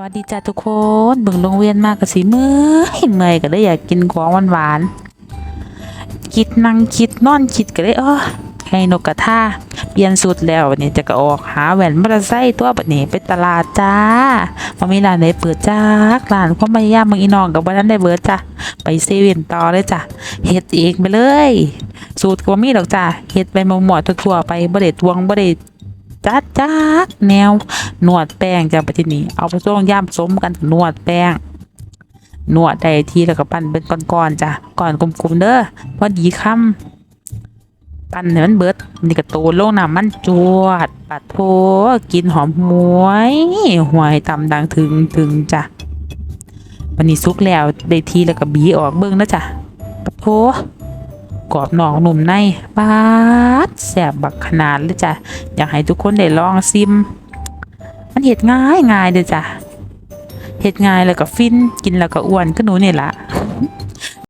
สวัสดีจ้าทุกคนเบิ่งโรงเรียนมากกะสิเมื่อยเมื่อยก็เลยอยากกินของหวานๆคิดนั่งคิดนอนคิดก็เลยเออให้นกกระทาเปลี่ยนสูตรแล้ววันนี้จะก็ออกหาแหวนมอเตอร์ไซค์ตัวบัดนี้ไปตลาดจ้าบ่มีร้านไหนเปิดจ้าร้านความพยายามเมืองอีน้องกับบ่ทันได้เบิดจ้าไปเซเว่นต่อเลยจ้าเฮ็ดเองไปเลย สูตรก็บ่มีดอกจ้าเฮ็ดไปมั่วๆทั่วๆไปบ่ได้ตวงบ่ได้ จัดจักแนวนวดแป้งจ้ะไปที่นี่เอาไปส่งย่ามสมกันนวดแป้งนวดได้ทีแล้วก็ปั้นเป็นก้อนๆจ้ะก่อนกลมๆเด้อพอดีคำปั้นให้มันเบิดนี่ก็โตลงน้ำมันจวดปัดโพกินหอมหวยหวยตำดังถึงถึงจ้ะวันนี้สุกแล้วได้ทีแล้วก็บีออกเบิ่งนะจ้ะปัดโพ กรอบนอกหนุ่มในบาดแสบบักขนาดเลยจ้ะ อยากให้ทุกคนได้ลองซิม มันเห็ดง่ายง่ายเลยจ้ะเห็ดง่ายแล้วก็ฟินกินแล้วก็อ้วนก็หนูนี่ละ